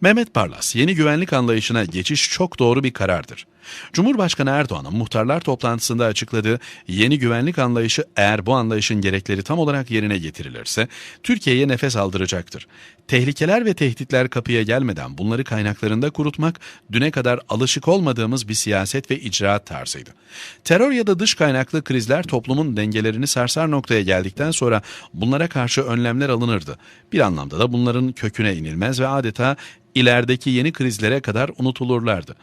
Mehmet Barlas, yeni güvenlik anlayışına geçiş çok doğru bir karardır. Cumhurbaşkanı Erdoğan'ın muhtarlar toplantısında açıkladığı yeni güvenlik anlayışı eğer bu anlayışın gerekleri tam olarak yerine getirilirse Türkiye'ye nefes aldıracaktır. Tehlikeler ve tehditler kapıya gelmeden bunları kaynaklarında kurutmak düne kadar alışık olmadığımız bir siyaset ve icraat tarzıydı. Terör ya da dış kaynaklı krizler toplumun dengelerini sarsar noktaya geldikten sonra bunlara karşı önlemler alınırdı. Bir anlamda da bunların köküne inilmez ve adeta ilerideki yeni krizlere kadar unutulurlardı.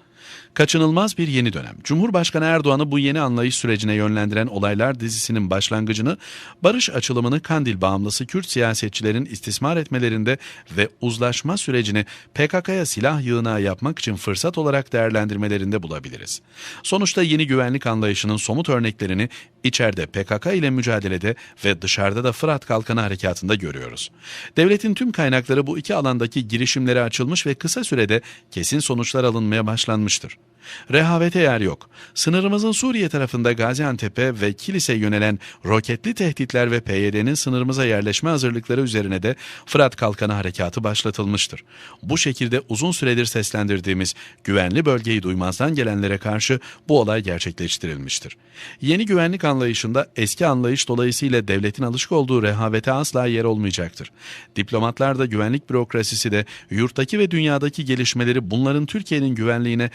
Kaçınılmaz bir yeni dönem. Cumhurbaşkanı Erdoğan'ı bu yeni anlayış sürecine yönlendiren Olaylar dizisinin başlangıcını, barış açılımını Kandil bağımlısı Kürt siyasetçilerin istismar etmelerinde ve uzlaşma sürecini PKK'ya silah yığınağı yapmak için fırsat olarak değerlendirmelerinde bulabiliriz. Sonuçta yeni güvenlik anlayışının somut örneklerini içeride PKK ile mücadelede ve dışarıda da Fırat Kalkanı harekatında görüyoruz. Devletin tüm kaynakları bu iki alandaki girişimlere açılmış ve kısa sürede kesin sonuçlar alınmaya başlanmıştır. Rehavete yer yok. Sınırımızın Suriye tarafında Gaziantep'e ve Kilis'e yönelen roketli tehditler ve PYD'nin sınırımıza yerleşme hazırlıkları üzerine de Fırat Kalkanı Harekatı başlatılmıştır. Bu şekilde uzun süredir seslendirdiğimiz güvenli bölgeyi duymazdan gelenlere karşı bu olay gerçekleştirilmiştir. Yeni güvenlik anlayışında eski anlayış dolayısıyla devletin alışık olduğu rehavete asla yer olmayacaktır. Diplomatlar da güvenlik bürokrasisi de yurttaki ve dünyadaki gelişmeleri bunların Türkiye'nin güvenliğine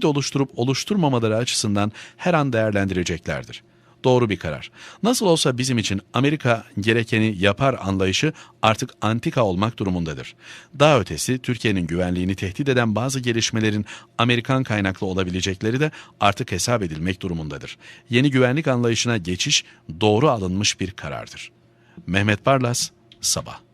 tehdit oluşturup oluşturmamaları açısından her an değerlendireceklerdir. Doğru bir karar. Nasıl olsa bizim için Amerika gerekeni yapar anlayışı artık antika olmak durumundadır. Daha ötesi Türkiye'nin güvenliğini tehdit eden bazı gelişmelerin Amerikan kaynaklı olabilecekleri de artık hesap edilmek durumundadır. Yeni güvenlik anlayışına geçiş doğru alınmış bir karardır. Mehmet Barlas, Sabah